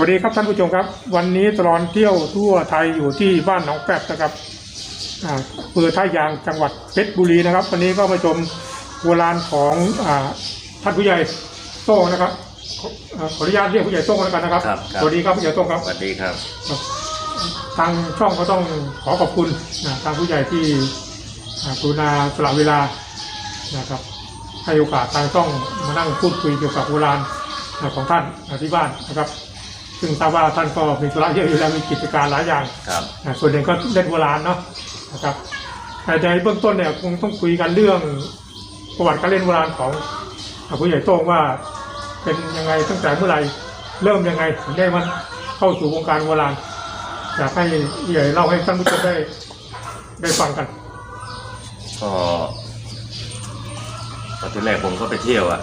วัสดีครับท่านผู้ชมครับ วันนี้ตลอดเที่ยวทั่วไทยอยู่ที่บ้านหนองแปบนะครับอ่าอำเภอท่ายางจังหวัดเพชรบุรีนะครับ วันนี้ก็มาชมโบราณของอ่าท่านผู้ใหญ่โต้งนะครับขออ่าขออนุญาตเรียกผู้ใหญ่โต้งแล้วกันนะครับครับครับสวัสดีครับผู้ใหญ่โต้งครับสวัสดีครับทางช่องก็ต้องขอขอบคุณนะทางผู้ใหญ่ที่อ่ากรุณาสละเวลานะครับให้โอกาสทางช่องมานั่งพูดคุยเกี่ยวกับโบราณนะของท่านนะที่บ้านนะครับ ซึ่งทราบว่าท่านก็มีธุระเยอะอยู่แล้วมีกิจการหลายอย่างครับ นะส่วนหนึ่งก็เล่นโบราณเนาะนะครับแต่ในเบื้องต้นเนี่ยคงต้องคุยกันเรื่องประวัติการเล่นโบราณของผู้ใหญ่โต้งว่าเป็นยังไงตั้งแต่เมื่อไหร่เริ่มยังไงถึงได้มันเข้าสู่วงการโบราณอยากให้ผู้ใหญ่เล่าให้ท่านผู้ชมได้ได้ฟังกัน ก็ตอนที่แรกผมก็ไปเที่ยวอะ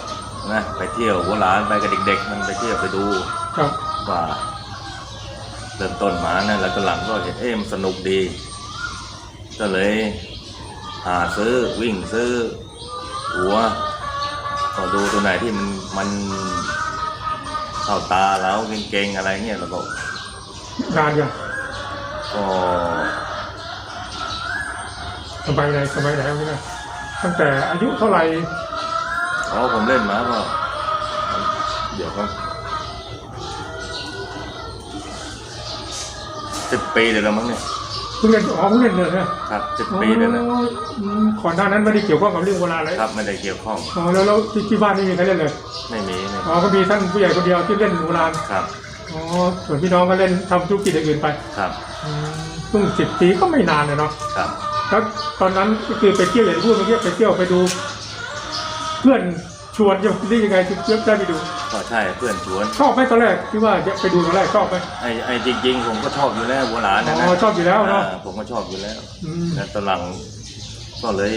นะไปเที่ยวหัวหลานไปกับเด็ก ๆ มันไปเที่ยวไปดู ครับ ว่าเริ่มต้นมานะแล้วก็หลังก็เห็นเอ๊ะมันสนุกดี ก็เลยหาซื้อวิ่งซื้อ หัวก็ดูตัวไหนที่มันมันเข้าตาแล้วเก่งๆอะไรเงี้ยแล้วก็นานยังก็สมัยไหนสมัยไหนไม่ได้ตั้งแต่อายุเท่าไหร่เพราะผมเล่นมาก็เดี๋ยวครับ สิบปีเดี๋ยวแล้วมั้งเนี่ยเพิ่งเล่นอ๋อเพิ่งเล่นเลยนะครับสิบปีเดี๋ยวนะอ๋ออืมก่อนหน้านั้นไม่ได้เกี่ยวข้องกับเรื่องโบราณเลยครับไม่ได้เกี่ยวข้องอ๋อแล้วแล้วที่ที่บ้านไม่มีใครเล่นเลยไม่มีไม่อ๋อก็มีท่านผู้ใหญ่คนเดียวที่เล่นโบราณครับอ๋อส่วนพี่น้องก็เล่นทำธุรกิจอย่างอื่นไปครับอืมเพิ่งสิบปีก็ไม่นานเลยเนาะครับแล้วตอนนั้นก็คือไปเที่ยวอย่างที่พูดเมื่อกี้ไปเที่ยวไปดู เพื่อน ชวนจะได้ยังไงถึงเลือกได้ไปดู ก็ใช่เพื่อนชวนชอบไหมตอนแรกที่ว่าจะไปดูตอนแรกชอบไหม ไอ้ไอ้จริง ๆ ผมก็ชอบอยู่แล้วหัวหลานอ๋นะนะอชอบอยู่แล้วเนาะอ่าผมก็ชอบอยู่แล้วอืม แล้วตอนหลังก็เลย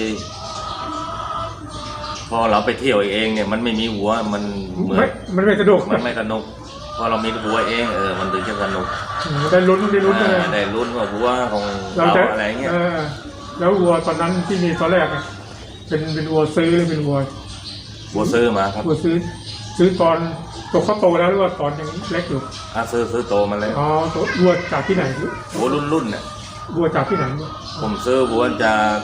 พอเราไปเที่ยวเองเนี่ย มันไม่มีหัวมันเหมือนไม่มันไม่สะดวกมันไม่สนุกพอเรามีหัวเองเออมันถึงจะสนุกอืมได้ลุ้นได้ลุ้นเลยอ่าได้ลุ้นว่าหัวของเราเราจะอะไรเงี้ยเออแล้ววัวตอนนั้นที่มีตอนแรกอะเป็นเป็นวัวซื้อหรือเป็นวัว บัวซื้อมาครับวัวซื้อ ซื้อตอนตกเขาโตแล้วหรือว่าตอนยังเล็กอยู่อะซื้อซื้อโตมาเลยอ๋อวัวจากที่ไหนหัวรุ่นรุ่นเนี่ยวัวจากที่ไหน ผมซื้อหัวจาก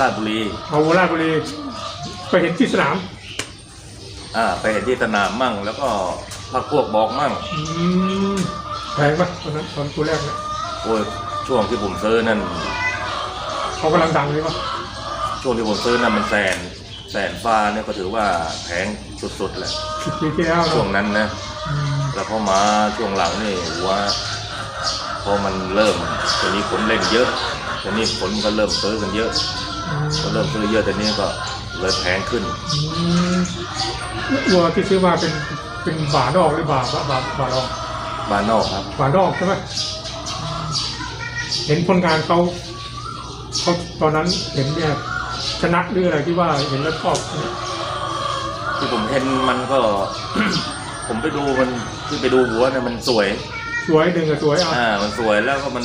ราชบุรีเอาวัวราชบุรี ไปเห็นที่สนามอ่าไปเห็นที่สนามมั่ง แล้วก็พักพวกบอกมั่งอืมแพงปะตอนนั้นตอนตัวแรกเนี่ยโอ้ยช่วงที่ผมซื้อนั่นเขากำลังดังเลยปะช่วงที่ผมซื้อนั่นมันแสน แสนฟ้าเนี่ยก็ถือว่าแพงสุดๆแหละสิบปีที่แล้วช่วงเนาะนั้นนะอืมแล้วพอมาช่วงหลังนี่หัวพอมันเริ่มตอนนี้ผลเล่นเยอะตอนนี้ผลก็เริ่มซื้อกันเยอะอืมก็เริ่มซื้อเยอะแต่นี้ก็เลยแพงขึ้นอืมวัวที่ซื้อมาเป็นเป็นบาดอกหรือบาบาบาบาดอกบ้านนอกครับบาดอกใช่ไหมเห็นผลงานเขาเขาตอนนั้นเห็นเนี่ย ชนะหรืออะไรที่ว่าเห็นแล้วชอบที่ผมเห็นมันก็ ผมไปดูมันที่ไปดูหัวเนี่ยมันสวย สวยดึงกับสวยอะอ่า มันสวยแล้วก็มัน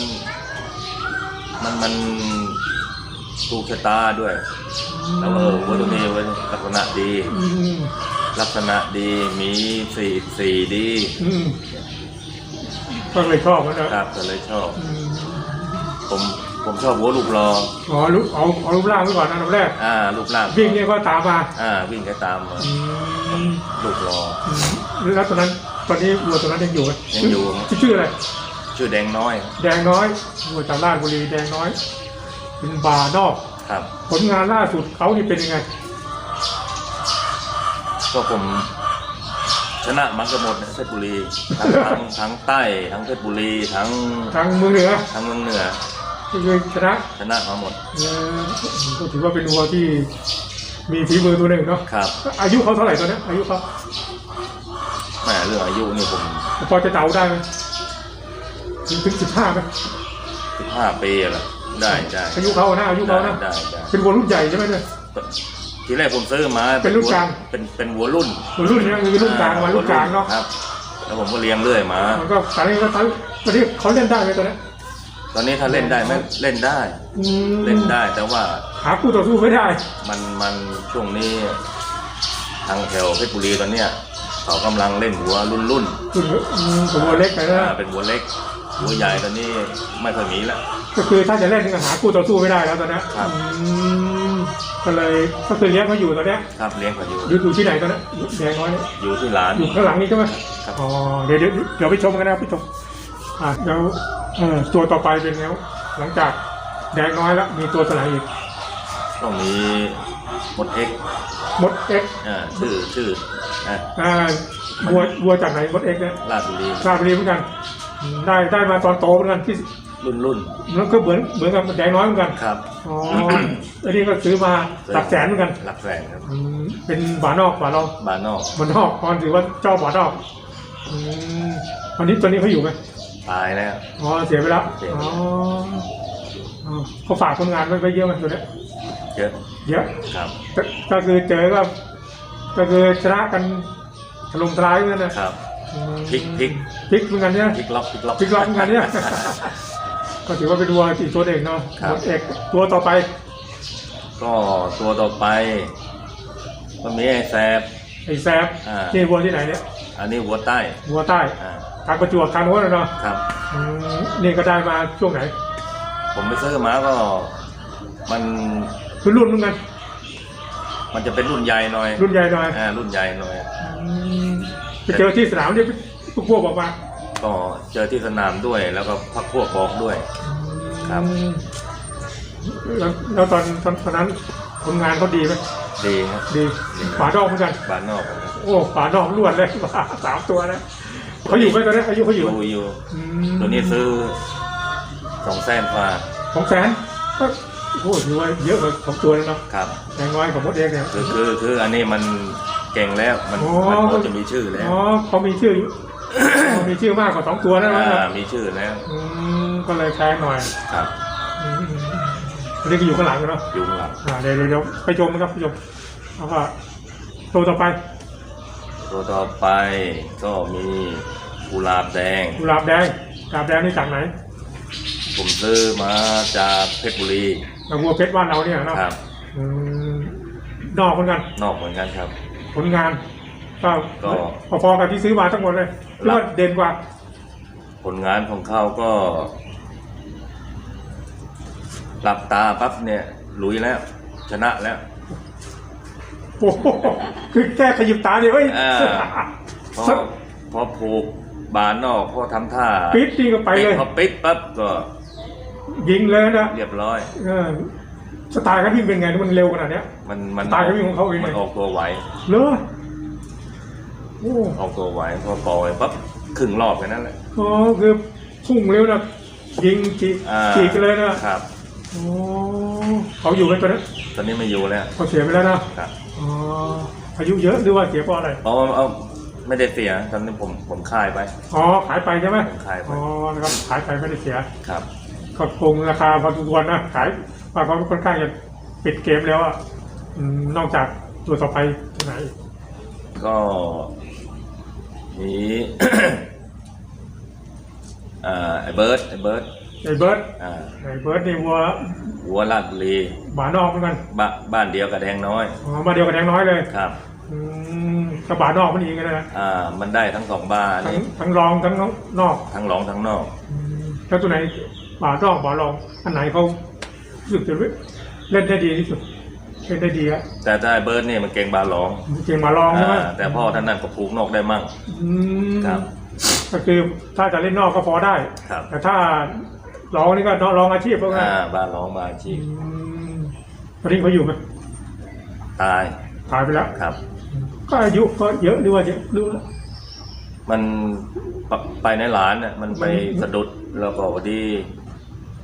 มันมันถูกชะตาด้วย แล้วเออหัวตัวนี้เว้ยลักษณะดี อืมลักษณะดีมีสีสีดีอืมก็เลยชอบมันนะครับก็เลยชอบ อืม ผม ผมชอบหัวลูกรออ๋อรูปเอาเอารูปร่างไว้ก่อนอันดับแรก อ่ารูปร่างวิ่งเนี่ยก็ตามมาอ่าวิ่งแค่ตามมาอืมลูกรออืมแล้วตอนนั้นตอนนี้วัวตัวนั้นยังอยู่ไหมยังอยู่ชื่อชื่ออะไรชื่อแดงน้อย แดงน้อยวัวจากราชบุรีแดงน้อยเป็นบาร์นอกครับ ผลงานล่าสุดเขานี่เป็นยังไง ก็ผมชนะมันก็หมดนะเพชรบุรีทั้งทั้งทั้งใต้ทั้งเพชรบุรีทั้งทางเมืองเหนือทั้งเมืองเหนือ ที่คือชนะชนะมาหมดเอ่อก็ถือว่าเป็นวัวที่มีฝีมือตัวหนึ่งเนาะครับอายุเขาเท่าไหร่ตอนนี้อายุเขาแหมเรื่องอายุนี่ผมพอจะเดาได้ไหมถึงถึงสิบห้าไหมสิบห้าปีแล้วได้ได้อายุเขานะอายุเขานะได้ได้เป็นวัวรุ่นใหญ่ใช่ไหมเนี่ยทีแรกผมซื้อมาเป็นรุ่นกลางเป็นเป็นวัวรุ่นวัวรุ่นเนี้คือรุ่นกลางมารุ่นกลางเนาะครับแล้วผมก็เลี้ยงเรื่อยมามันก็ตอนนี้ก็ตอนตอนนี้เขาเล่นได้ไหมตอนนี้ ตอนนี้ถ้าเล่นได้ไหมเล่นได้ อืมเล่นได้แต่ว่าหาคู่ต่อสู้ไม่ได้ มันมันช่วงนี้ทางแถวเพชรบุรีตอนเนี้ยเขากำลังเล่นหัวรุ่นรุ่นคุณอืมตัวเล็กไปๆนะอ่าเป็นหัวเล็ก หัวใหญ่ตอนนี้ไม่ค่อยมีแล้ว ก็คือถ้าจะเล่นก็หาคู่ต่อสู้ไม่ได้แล้วตอนเนี้ยครับ อืมก็เลยก็คือเลี้ยงเขาอยู่ตอนเนี้ยครับเลี้ยงเขาอยู่อยู่อยู่ที่ไหนตอนเนี้ยแดงน้อยเนี่ยอยู่ที่ร้าน อยู่ข้างหลังนี้ใช่ไหมครับ อ๋อเดี๋ยวเดี๋ยวเดี๋ยวไปชมกันนะครับพี่ชมอ่าเดี๋ยว เอ่อตัวต่อไปเป็นไงวะหลังจากแดงน้อยแล้ว มีตัวตัวไหนอีกต้องมีมดเอ็กมดเอ็กอ่าชื่อชื่ออะอ่าวัววัวจากไหนมดเอ็กเนี่ยลาดบุรีทราบดีเหมือนกันอืมได้ได้มาตอนโตเหมือนกันที่รุ่นรุ่นแล้วก็เหมือนเหมือนกับแดงน้อยเหมือนกันครับ อ๋ออันนี้ก็ซื้อมาหลักแสนเหมือนกันหลักแสนครับอืมเป็นหวานอกหวานรองบานนอกหวานนอกตอนถือว่าเจ้าหวานนอกอืมวันนี้ตัวนี้เขาอยู่ไหม ตายแล้ว อ๋อเสียไปแล้วเสียไปอ๋อแล้วอ๋อเขาฝากคนงานไว้ไปเยอะไหมตัวเนี้ยเยอะเยอะครับก็ก็คือเจอก็ก็คือชนะกันถล่มทลายเหมือนกันนะครับ อืมพลิกพลิก พลิกเหมือนกันเนี่ย พลิกล็อกพลิกล็อก พลิกล็อกเหมือนกันเนี่ย ก็ถือว่าเป็นวัวอีกตัวเอกเนาะครับหมดเอกตัวต่อไปก็ตัวต่อไป ก็มีไอ้แซบไอ้แซฟอ่าที่วัวที่ไหนเนี่ย อันนี้หัวใต้วัวใต้อ่าทางประจวบทางโน้นนะเนาะครับ อืมนี่ก็ได้มาช่วงไหน ผมไปซื้อมาก็ มันคือรุ่นเหมือนกันมันจะเป็นรุ่นใหญ่หน่อยรุ่นใหญ่หน่อยอ่ารุ่นใหญ่หน่อย อืมไปเจอที่สนามเนี่ยพวกพวกบอกมาก็เจอที่สนามด้วย แล้วก็พักพวกบอกด้วย ครับ อืมแล้วแล้วตอนตอนตอนนั้นผลงานเขาดีไหมดีครับ ดีดีฝาดอกเหมือนกันบ้านนอกครับ โอ้ฝาดอกล้วนเลยฝาสามตัวนะเขาอยู่ไหมตอนนี้อายุเขาออยู่ยู่อยู่อืมตัวนี้ซื้อสองแสนฟ้าสองแสนก็โอ้ถือว่าเยอะกว่าสองตัวแล้วเนาะครับอย่างน้อยของมดเองเนี่ย คือคือคืออันนี้มันเก่งแล้วมันอ๋อมันพอจะมีชื่อแล้วอ๋อเขามีชื่ออยู่ เขามีชื่อมากกว่าสองตัวนะอ่าครับมีชื่อแล้วอืมก็เลยแพงหน่อยครับ อืมอันนี้ก็อยู่ข้างหลังกันเนาะ อยู่ข้างหลังอ่าเดี๋ยวเดี๋ยวเดี๋ยวไปชมนะครับไปชมแล้วก็ตัวต่อไป ตัวต่อไปก็มีกุหลาบแดง กุหลาบแดงกุหลาบแดงนี่จากไหนผมซื้อมาจากเพชรบุรีจากวัวเพชรบ้านเราเนี่ยเนาะครับอืมนอกเหมือนกัน นอกเหมือนกันครับ ผลงานก็ก็พอๆกับที่ซื้อมาทั้งหมดเลยหรือว่าเด่นกว่า ผลงานของเขาก็ หลับตาปั๊บเนี่ยลุยแล้ว ชนะแล้ว โอ้โหคือแค่ขยิบตาเนี่ยเฮ้ยอ่า พอพอผูกบานนอกพอทำท่าปิดนี่ก็ไปเลย พอปิดปั๊บก็ยิงเลยนะเรียบร้อย เออสไตล์การวิ่งเป็นไงมันเร็วขนาดเนี้ย มันมันตายก็วิ่งของเขาเอง มันไงออกตัวไหวเหรอโอ้ออกตัวไหวพอปล่อยปั๊บครึ่งรอบแค่นั้นแหละโหคือพุ่งเร็วนะยิงจีอ่าจีกันเลยนะครับ โอ้ เขาอยู่กันตอนนั้นตอนนี้ไม่อยู่แล้ว เขาเสียไปแล้วนะครับ อ๋ออายุเยอะหรือว่าเสียเพราะอะไรเพราะว่าเอาไม่ได้เสียตอนนี้ผมผมค่ายไป อ๋อขายไปใช่ไหมผมขายไป อ๋อนะครับขายไปไม่ได้เสียครับ ก็คงราคาพอสมควรนะขายว่าเขาค่อนข้างจะปิดเกมแล้วอะอืมนอกจากตัวต่อไปไหนก็มีอ่าไอ้เบิร์ดไอ้เบิร์ด ไอ้เบิร์ดอ่าไอ้เบิร์ดนี่วัวหัวลาดบุรีหมานอกเหมือนกันบ้าบ้านเดียวกับแดงน้อยอ๋อมาเดียวกับแดงน้อยเลยครับอืมกระบานอกมันอีกนะอ่ามันได้ทั้งสองบ้านทั้งนี่ทั้งรองทั้งนอกทั้งหลองทั้งนอก อืมแล้วตัวไหนบานอกบารองอันไหนเขารู้สึกจะเล่นได้ดีที่สุดเล่นได้ดีอะแต่ถ้าไอ้เบิร์ดเนี่ยมันเก่งบาหลองเก่งมาลองใช่ไหมอ่าแต่พ่อท่านนั่นก็ผูกนอกได้มั่ง อืมครับ ก็คือถ้าจะเล่นนอกก็พอได้ ครับ แต่ถ้า ร้องนี่ก็ร้องอาชีพเพราะงั้นอ่าบาหลองบาชีพอืมตอนนี้เขาอยู่ไหมตายตายไปแล้วครับ ก็อายุก็เยอะหรือว่าเยอะรู้แล้วมันปะไปในร้านน่ะมันไปสะดุดแล้วก็พอดี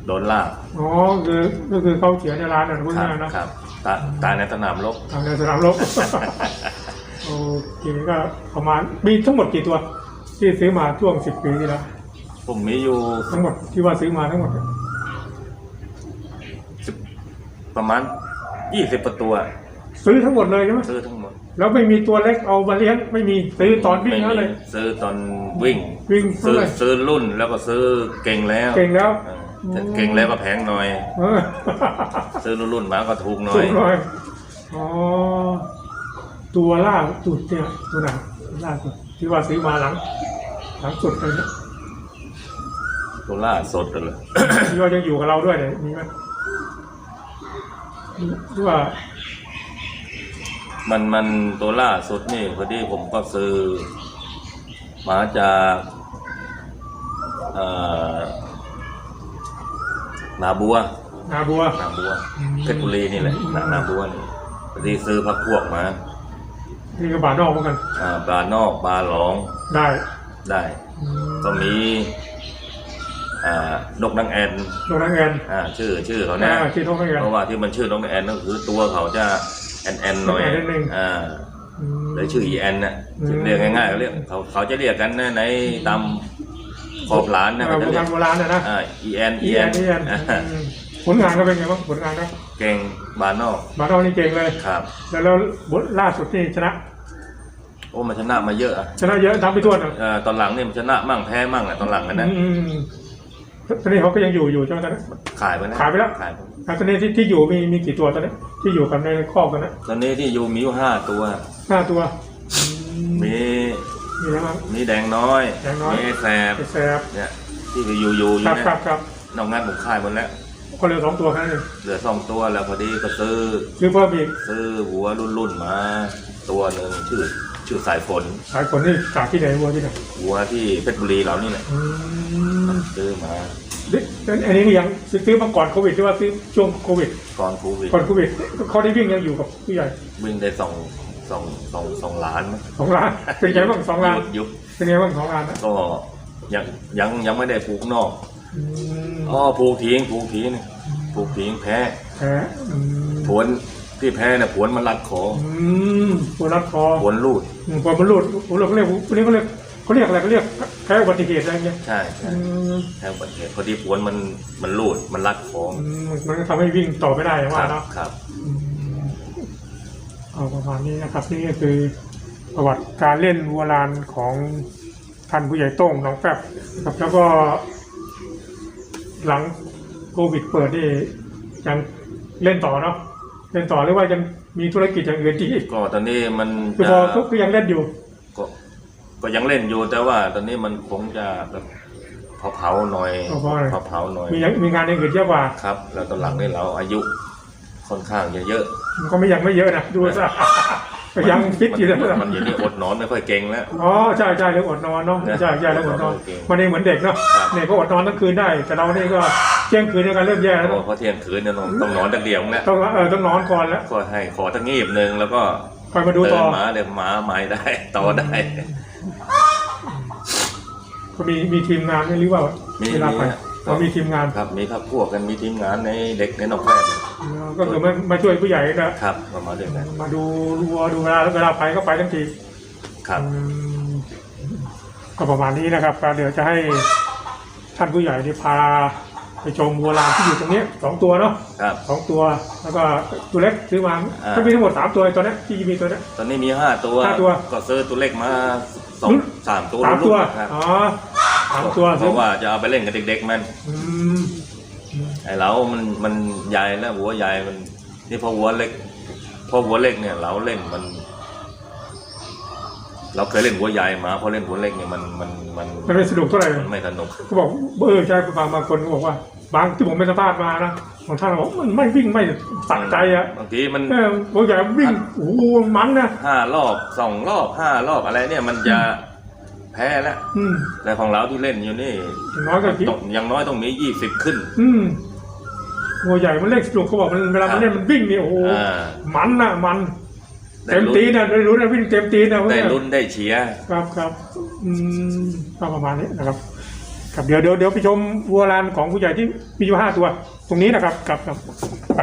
โดนลากอ๋อคือก็คือเขาเสียในร้านนะพูดครับง่ายๆเนอะครับตายตายในสนามรบทางในสนามรบ โอเคก็ประมาณมีทั้งหมดกี่ตัว ที่ซื้อมาช่วงสิบปีที่แล้ว ผมมีอยู่ทั้งหมดที่ว่าซื้อมาทั้งหมดสิบประมาณยี่สิบตัวซื้อทั้งหมดเลยใช่ไหมซื้อทั้งหมด แล้วไม่มีตัวเล็กเอามาเลี้ยงไม่มีซื้อตอนวิ่งไม่นั่นมีเลย ซื้อตอนวิ่ง วิ่งซื้อเท่าไหร่ ซื้อรุ่นแล้วก็ซื้อเก่งแล้วเก่งแล้ว เออแต่เก่งแล้วก็แพงหน่อย เออซื้อรุ่นรุ่นมาก็ถูกหน่อสูยงหน่อยอ๋อตัวล่าสุดเนี่ยตัวไหนล่าสุดที่ว่าซื้อมาหลัง หลังสุดเลยเนี่ ยตัวล่าสดเลยที่ว่ายังอยู่กับเราด้วยเนี่ยมีไหมที่ว่ามันมันตัวล่าสุดนี่พอดีผมก็ซื้อมาจากเอ่อนาบัว นาบัวนาบัวอืมเพชรบุรีนี่แหละนานาบัวนี่พอดีซื้อพักพวกมานี่ก็บาทนอกเหมือนกัน อ่าปลานอกปลาหลอง ได้ ได้อืมก็มี อ่านกนางแอนโดนนักแอนอ่าชื่อชื่อเขาอ่านะที่ท้องนักแอนเพราะว่าที่มันชื่อนกนางแอนก็คือตัวเขาจะแอนแอนหน่อยแอนนิดนึงอ่าอืมเลยชื่ออีแอนน่ะอืมเรียกง่ายๆเรียกเขาเขาจะเรียกกันนะในตามขอบร้านนะอ่าเขาโบจะเรีรายณกโบราณนะนะอ่าอีแอนอีอีแอแอนนอีแอนอืมผลงานก็เป็นไงบ้างผลงานก็เก่งบานนอกบาทนอกนี่เก่งเลยครับ แล้วแล้วบทล่าสุดนี่ชนะโอ้มันชนะมาเยอะอะชนะเยอะทำไปทั่วนะเอ่อตอนหลังเนี่ยมันชนะมั่งแพ้มั่งอะตอนหลังอะนะอืม ตอนนี้เขาก็ยังอยู่อยู่ใช่ไหมตอนนี้ ขายไปแล้วขายไปแล้ว ขายไปแล้วตอนนี้ที่ที่อยู่มีมีกี่ตัวตอนนี้ ที่อยู่กันในคอกกันนะตอนนี้ที่อยู่มีอยู่ห้าตัว ห้าตัวอืมีมีอะไรบ้าง มีแดงน้อยแดงน้อย มีไอ้แสบไอ้แซบเนี่ยที่อยู่อยู่อคยู่รับเนี่ยครับครับนอกงานผมขายหมดแล้วคนเหลือสองตัวแค่นั้นเองเหลือสองตัวแล้วพอดีก็ซื้อ ซื้อเพิ่มอีกซื้อหัวรุ่นรุ่นๆมา ตัวหนึ่งชื่อ ชื่อสายฝนหลายคนนี่จากที่ไหนวัวที่ไหนหัวที่เพชรบุรีเรานี่แหละอืมซื้อมานี่อันนี้ก็ยังซื้อมาก่อนโควิดหรือว่าซื้อช่วงโควิด ก่อนโควิดก่อนโควิดเขาได้วิ่งยังอยู่กับผู้ใหญ่วิ่งได้สองสองสองสองล้านมั้งสองล้านเป็นไงบ้างสองล้านยุบยุบเป็นไงบ้างสองล้านนะก็ยังยังยังไม่ได้ผูกนอกอืมอ๋อผูกทิ้งผูกทิ้งผูกทิ้งแพ้แพ้อืมผวน ที่แพ้เนี่ยผวนมันรัดคออืมปวดรัดคอผวนรูด อืมปวดมันหลุดปวดหลุดเขาเรียกเขาเรียกเขาเรียกเขาเรียกอะไรเขาเรียกแพ้อุบัติเหตุอะไรเงี้ยใช่ใช่อืมแพ้อุบัติเหตุพอดีผวนมันมันรูดมันรัดคออืมมันก็ทำให้วิ่งต่อไม่ได้อย่างคว่ารับเนาะ ครับอืมเอาประมาณนี้นะครับนี่ก็คือประวัติการเล่นวัวลานของท่านผู้ใหญ่โต้งน้องแป๊บนะครับแล้วก็หลังโควิดเปิดนี่ยังเล่นต่อเนาะ เล่นต่อหรือว่ายังมีธุรกิจอย่างอื่นที่ก็ตอนนี้มันคือจะพอก็ยังเล่นอยู่ ก็ก็ยังเล่นอยู่แต่ว่า ตอนนี้มันคงจะแบบเผาเผาๆหน่อยเผาๆหน่อยเผาเผาๆหน่อยมียังมีงานอย่างอื่นเยอะกว่า ครับ แล้วตอนหลังนี่เราอายุค่อนข้างจะเยอะ มันก็ไม่ยังไม่เยอะนะดูซะก็ ยังฟิตอยู่เลยมันมันอยู่นี่อดนอนไม่ค่อยเก่งแล้ว อ๋อใช่ใช่เรื่องอดนอนเนาะนะใช่ใช่เรื่องอดนอนโอเคมันเองเหมือนเด็กเนาะครับเด็กก็อดนอนทั้งคืนได้ แต่เรานี่ก็เที่ยงคืนนี่ก็เริ่มแย่แล้วโอ้เนาะเพราะเที่ยงคืนเนี่ยต้องต้องนอนตะเดียวแล้วต้องเออต้องนอนก่อนแล้วก็ให้ขอตั้งงีบหนึ่งแล้วก็คอยมาดูเดิต่อนหมาเดี๋ยวหมาใหม่ได้ต่อได้ก็มีมีทีมงานไหมหรือว่ามีเวลาไปมีฮะ เรามีทีมงาน ครับมีพักพวกกันมีทีมงานในเด็กในนอกแพทย์ก็คือมามาช่วยผู้ใหญ่นะครับประมาณเดียวกันมาดูวัวดูเวลาเวลาไปก็ไปทั้งทีครับอืมก็ประมาณนี้นะครับก็เดี๋ยวจะให้ท่านผู้ใหญ่ที่พาไปชมวัวลานที่อยู่ตรงนี้สองตัวเนาะครับสองตัวแล้วก็ตัวเล็กซื้อมาอ่าก็มีทั้งหมดสามตัวตัวเนี้ยที่มีตัวเนี้ยตอนนี้มีห้าตัวห้าตัวก็ซื้อตัวเล็กมาสองรุ่นสามตัวสามตัวรุ่นครับอ๋อ สามตัวเพราะว่าจะเอาไปเล่นกับเด็กๆมันอืมไอ้เรามันมันใหญ่แล้วหัวใหญ่มัน นี่พอหัวเล็กพอหัวเล็กเนี่ยเราเล่นมัน เราเคยเล่นหัวใหญ่มาพอเล่นหัวเล็กเนี่ยมันมันมันมันไม่สนุกเท่าไหร่มันไม่สนุกก็บอกเออใช่บางบางคนก็บอกว่า บางที่ผมไปสัมภาษณ์มานะบางท่านบอกมันไม่วิ่งไม่ตัดใจอะบางทีมันเออวัวใหญ่วิ่งโอ้โหมันนะห้ารอบสองรอบห้ารอบอะไรเนี่ยมันจะ แพ้แล้ว อืม แต่ของเราที่เล่นอยู่นี่อย่างน้อยก็คิด ต้องอย่างน้อยต้องมียี่สิบขึ้น อืมวัวใหญ่มันเล่นสนุกเขาบอกมันเวลามันเล่นมันวิ่งนี่โอ้โหอ่า มันนะมัน ได้เต็มลุ้นตีนนะได้รู้นะวิ่งเต็มตีนนะเว้ยได้ลุ้นได้เชียร์ ครับครับอืมก็ประมาณนี้นะครับครับเดี๋ยวเดี๋ยวเดี๋ยวไปชมวัวลานของผู้ใหญ่ที่มีอยู่ห้าตัว ตรงนี้นะครับครับครับไป